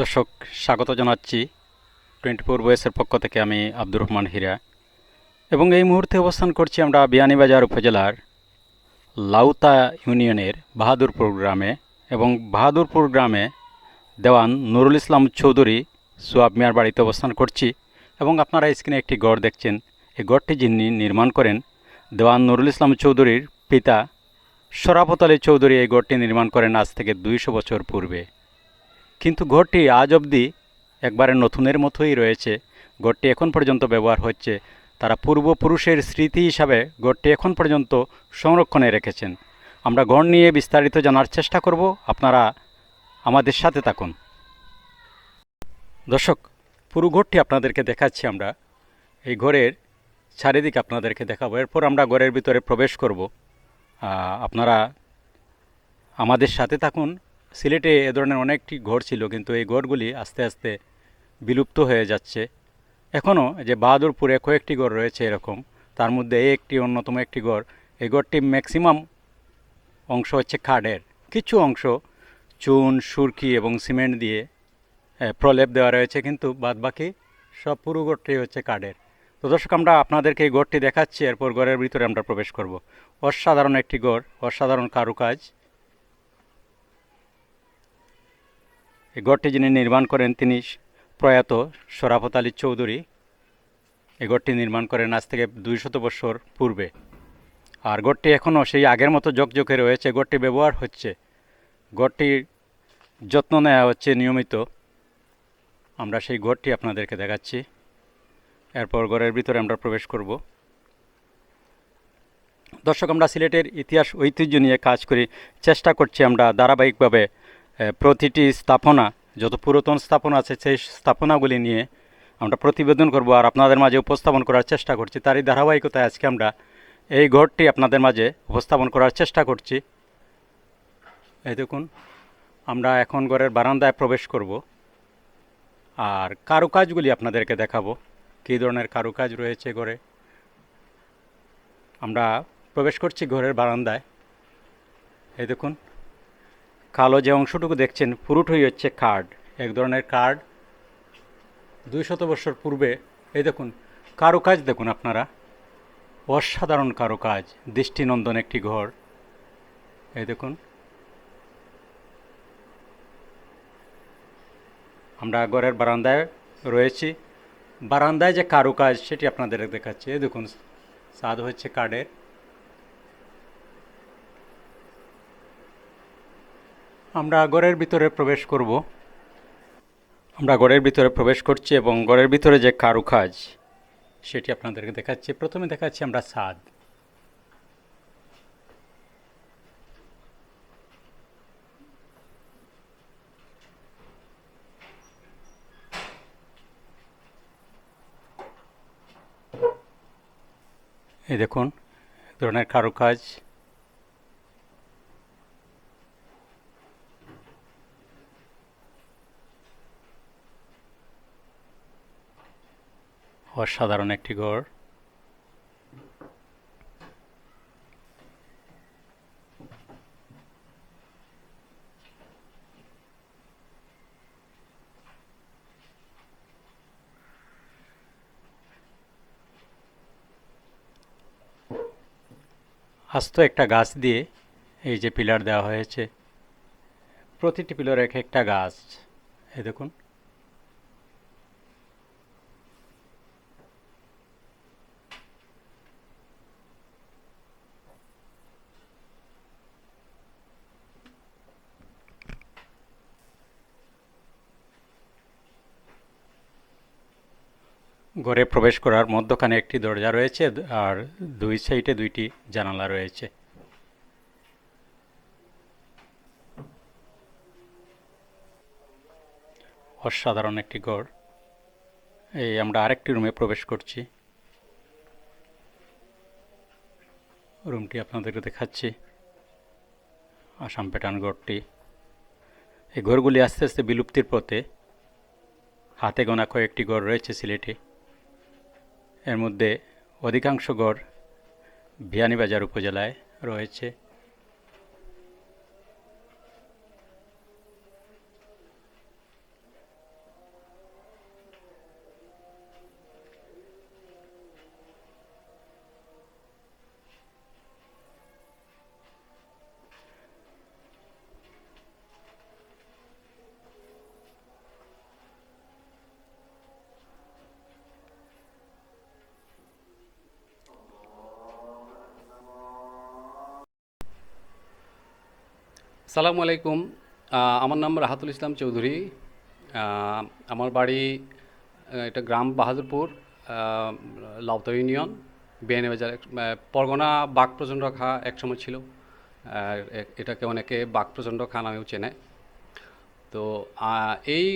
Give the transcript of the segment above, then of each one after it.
দর্শক, স্বাগত জানাচ্ছি টোয়েন্টি ফোর বয়েসের পক্ষ থেকে আমি আব্দুর রহমান হীরা। এবং এই মুহূর্তে অবস্থান করছি আমরা বিয়ানীবাজার উপজেলার লাউতা ইউনিয়নের বাহাদুরপুর গ্রামে এবং বাহাদুরপুর গ্রামে দেওয়ান নুরুল ইসলাম চৌধুরী সোয়াব মিয়ার বাড়িতে অবস্থান করছি এবং আপনারা স্ক্রিনে একটি গড় দেখছেন। এই গড়টি যিনি নির্মাণ করেন, দেওয়ান নুরুল ইসলাম চৌধুরীর পিতা শরাফত আলী চৌধুরী এই গড়টি নির্মাণ করেন আজ থেকে দুইশো বছর পূর্বে। কিন্তু ঘরটি আজ অবধি একবারে নতুনের মতোই রয়েছে। ঘরটি এখন পর্যন্ত ব্যবহার হচ্ছে। তারা পূর্বপুরুষের স্মৃতি হিসাবে ঘরটি এখন পর্যন্ত সংরক্ষণে রেখেছেন। আমরা ঘর নিয়ে বিস্তারিত জানার চেষ্টা করব। আপনারা আমাদের সাথে থাকুন। দর্শক, পুরো ঘরটি আপনাদেরকে দেখাচ্ছি আমরা। এই ঘরের চারিদিক আপনাদেরকে দেখাবো। এরপর আমরা ঘরের ভিতরে প্রবেশ করব। আপনারা আমাদের সাথে থাকুন। সিলেটে এ ধরনের অনেকটি ঘর ছিল, কিন্তু এই ঘরগুলি আস্তে আস্তে বিলুপ্ত হয়ে যাচ্ছে। এখনও যে বাহাদুরপুরে কয়েকটি ঘর রয়েছে এরকম, তার মধ্যে এই একটি অন্যতম একটি ঘর। এই ঘরটি ম্যাক্সিমাম অংশ হচ্ছে খাড়ের কিছু অংশ চুন সুরকি এবং সিমেন্ট দিয়ে প্রলেপ দেওয়া রয়েছে, কিন্তু বাদবাকি সব পুরো ঘরটি হচ্ছে কাঠের তো দর্শক, আমরা আপনাদেরকে এই ঘরটি দেখাচ্ছি, এরপর ঘরের ভিতরে আমরা প্রবেশ করব। অসাধারণ একটি ঘর, অসাধারণ কারুকাজ। এই গড়টি যিনি নির্মাণ করেন তিনি প্রয়াত শরাফত আলী চৌধুরী। এই গড়টি নির্মাণ করেন আজ থেকে দুইশত বছর পূর্বে। আর গড়টি এখনও সেই আগের মতো জকজকে রয়েছে গড়টি ব্যবহার হচ্ছে। গড়টির যত্ন নেওয়া হচ্ছে নিয়মিত। আমরা সেই ঘরটি আপনাদেরকে দেখাচ্ছি। এরপর ঘরের ভিতরে আমরা প্রবেশ করব। দর্শক, আমরা সিলেটের ইতিহাস ঐতিহ্য নিয়ে কাজ করি। চেষ্টা করছি আমরা ধারাবাহিকভাবে প্রতিটি স্থাপনা, যত পুরাতন স্থাপনা আছে, সেই স্থাপনাগুলি নিয়ে আমরা প্রতিবেদন করব আর আপনাদের মাঝে উপস্থাপন করার চেষ্টা করছি। তারই ধারাবাহিকতায় আজকে আমরা এই ঘরটি আপনাদের মাঝে উপস্থাপন করার চেষ্টা করছি। এই দেখুন, আমরা এখন ঘরের বারান্দায় প্রবেশ করব আর কারুকাজগুলি আপনাদেরকে দেখাবো। কী ধরনের কারুকাজ রয়েছে ঘরে? আমরা প্রবেশ করছি ঘরের বারান্দায়। এই দেখুন কালো যে অংশটুকু দেখছেন, পুরোটাই হচ্ছে কার্ড। এক ধরনের কার্ড। দুই শত বছর পূর্বে, এই দেখুন, কারুকাজ দেখুন আপনারা। অসাধারণ কারুকাজ, দৃষ্টিনন্দন একটি ঘর। এই দেখুন। আমরা ঘরের বারান্দায় রয়েছি। বারান্দায় যে কারুকাজ, সেটি আপনাদের দেখাচ্ছি। এই দেখুন স্বাদ হচ্ছে কার্ডের। আমরা ঘরের ভিতরে প্রবেশ করব। আমরা ঘরের ভিতরে প্রবেশ করছি এবং ঘরের ভিতরে যে কারুকাজ, সেটি আপনাদেরকে দেখাচ্ছি। প্রথমে দেখাচ্ছি আমরা ছাদ এই দেখুন ধরনের কারুকাজ। অসাধারণ একটি ঘর। আস্ত একটা গাছ দিয়ে এই যে পিলার দেওয়া হয়েছে, প্রতিটি পিলার এক একটা গাছ। এই দেখুন। ঘরে প্রবেশ করার মধ্যখানে একটি দরজা রয়েছে আর দুই সাইডে দুইটি জানালা রয়েছে। অসাধারণ একটি ঘর। এই আমরা আরেকটি রুমে প্রবেশ করছি। রুমটি আপনাদেরকে দেখাচ্ছি। আসাম প্যাটার্ন ঘরটি। এই ঘরগুলি আস্তে আস্তে বিলুপ্তির পথে হাতে গোনা কয়েকটি ঘর রয়েছে সিলেটে। এর মধ্যে অধিকাংশ গড় বিয়ানীবাজার উপজেলায় রয়েছে। সালামু আলাইকুম। আমার নাম রাহাতুল ইসলাম চৌধুরী। আমার বাড়ি এটা গ্রাম বাহাদুরপুর লাউতা ইউনিয়ন বিয়ানি বাজার। পরগনা বাঘ প্রচণ্ড খা একসময় ছিল। এটাকে অনেকে বাঘ প্রচণ্ড খা নামেও চেনে। তো এই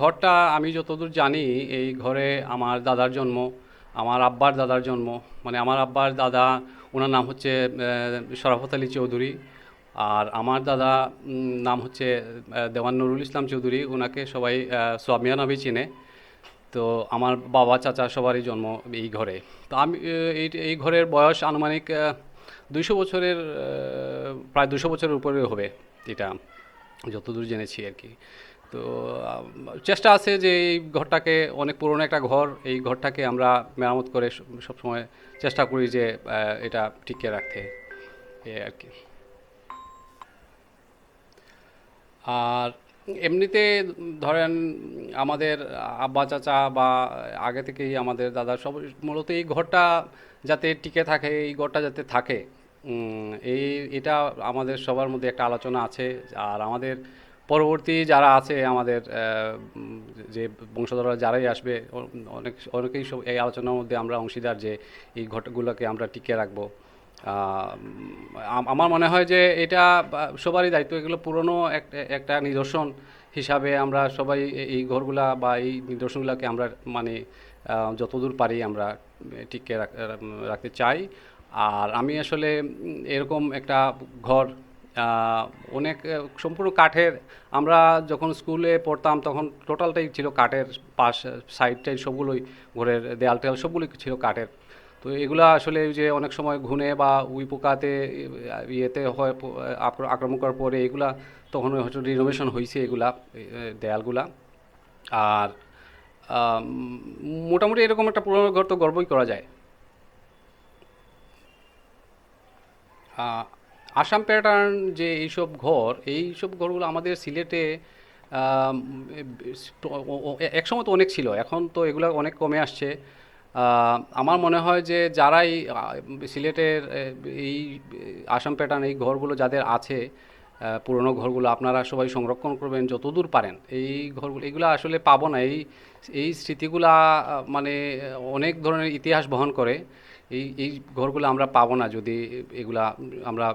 ঘরটা আমি যতদূর জানি, এই ঘরে আমার দাদার জন্ম, আমার আব্বার দাদার জন্ম মানে আমার আব্বার দাদা, ওনার নাম হচ্ছে শরাফত আলী চৌধুরী। আর আমার দাদা নাম হচ্ছে দেওয়ান নুরুল ইসলাম চৌধুরী। ওনাকে সবাই সোয়ামিয়া নামে চিনে। তো আমার বাবা, চাচা সবারই জন্ম এই ঘরে। তো আমি এই এই ঘরের বয়স আনুমানিক দুইশো বছরের প্রায় দুশো বছরের উপরে হবে এটা, যতদূর জেনেছি আর কি। তো চেষ্টা আছে যে এই ঘরটাকে, অনেক পুরনো একটা ঘর, এই ঘরটাকে আমরা মেরামত করে সবসময় চেষ্টা করি যে এটা টিকিয়ে রাখতে এই আর কি। আর এমনিতে ধরেন আমাদের আব্বা চাচা বা আগে থেকেই আমাদের দাদা সব মূলত এই ঘরটা যাতে টিকে থাকে, এই ঘরটা যাতে থাকে এই, এটা আমাদের সবার মধ্যে একটা আলোচনা আছে। আর আমাদের পরবর্তী যারা আছে, আমাদের যে বংশধররা যারাই আসবে, অনেক, অনেকেই সব এই আলোচনার মধ্যে আমরা অংশীদার যে এই ঘটগুলোকে আমরা টিকে রাখব। আমার মনে হয় যে এটা সবারই দায়িত্ব। এগুলো পুরনো এক- একটা নিদর্শন হিসাবে আমরা সবাই এই ঘরগুলা বা এই নিদর্শনগুলোকে আমরা মানে যতদূর পারি আমরা টিকে রাখ- রাখতে চাই। আর আমি আসলে এরকম একটা ঘর অনেক সম্পূর্ণ কাঠের, আমরা যখন স্কুলে পড়তাম তখন টোটালটাই ছিল কাঠের পাশ, সাইডটাই সবগুলোই ঘরের দেয়াল টেয়াল সবগুলোই ছিল কাঠের। তো এগুলা আসলে যে অনেক সময় ঘুনে বা উই পোকাতে, ইয়েতে হয় আক্রমণ করার পরে এগুলা তখন হয়তো রিনোভেশন হয়েছে এগুলা দেয়ালগুলা। আর মোটামুটি এরকম একটা পুরোনো ঘর তো গর্বই করা যায়। আসাম প্যাটার্ন যে এইসব ঘর, এইসব ঘরগুলো আমাদের সিলেটে একসময় তো অনেক ছিল, এখন তো এগুলো অনেক কমে আসছে। আমার মনে হয় যে যারাই সিলেটের এই আসাম প্যাটার্ন, এই ঘরগুলো যাদের আছে পুরনো ঘরগুলো আপনারা সবাই সংরক্ষণ করবেন যতদূর পারেন। এই ঘরগুলো, এগুলো আসলে পাবো না। এই এই স্মৃতিগুলা মানে অনেক ধরনের ইতিহাস বহন করে। এই এই ঘরগুলো আমরা পাবো না যদি এগুলা আমরা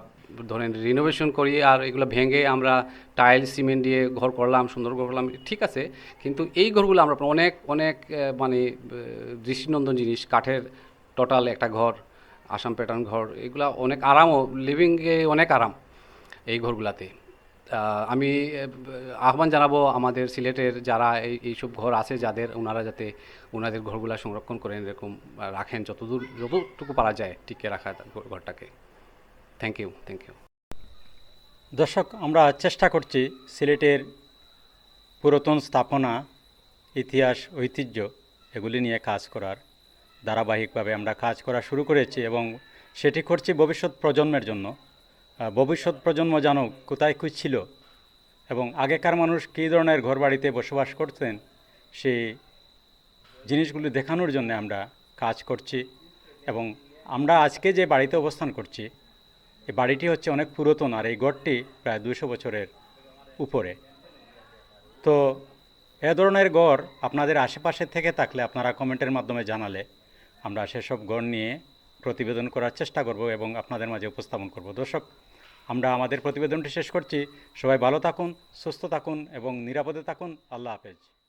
ধরেন রিনোভেশন করি আর এগুলো ভেঙে আমরা টাইল সিমেন্ট দিয়ে ঘর করলাম, সুন্দর ঘর করলাম, ঠিক আছে। কিন্তু এই ঘরগুলো আমরা অনেক অনেক মানে দৃষ্টিনন্দন জিনিস, কাঠের টোটাল একটা ঘর, আসাম প্যাটার্ন ঘর, এগুলা অনেক আরামও লিভিংয়ে অনেক আরাম এই ঘরগুলাতে। আমি আহ্বান জানাব আমাদের সিলেটের যারা এই, এইসব ঘর আছে, যাদের ওনারা যাতে ওনাদের ঘরগুলা সংরক্ষণ করেন, এরকম রাখেন, যতদূর, যতটুকু পারা যায় টিকে রাখা ঘরটাকে। থ্যাংক ইউ থ্যাংক ইউ দর্শক, আমরা চেষ্টা করছি সিলেটের পুরাতন স্থাপনা, ইতিহাস, ঐতিহ্য এগুলি নিয়ে কাজ করার। ধারাবাহিকভাবে আমরা কাজ করা শুরু করেছি এবং সেটি করছি ভবিষ্যৎ প্রজন্মের জন্য। ভবিষ্যৎ প্রজন্ম জানুক কোথায় কী ছিল এবং আগেকার মানুষ কী ধরনের ঘরবাড়িতে বসবাস করতেন, সেই জিনিসগুলি দেখানোর জন্য আমরা কাজ করছি এবং আমরা আজকে যে বাড়িতে অবস্থান করছি এই বাড়িটি হচ্ছে অনেক পুরাতন আর এই গড়টি প্রায় দুশো বছরের উপরে। তো এ ধরনের গড় আপনাদের আশেপাশে থেকে থাকলে আপনারা কমেন্টের মাধ্যমে জানালে আমরা সেসব গড় নিয়ে প্রতিবেদন করার চেষ্টা করব এবং আপনাদের মাঝে উপস্থাপন করব। দর্শক, আমরা আমাদের প্রতিবেদনটি শেষ করছি। সবাই ভালো থাকুন, সুস্থ থাকুন এবং নিরাপদে থাকুন। আল্লাহ হাফেজ।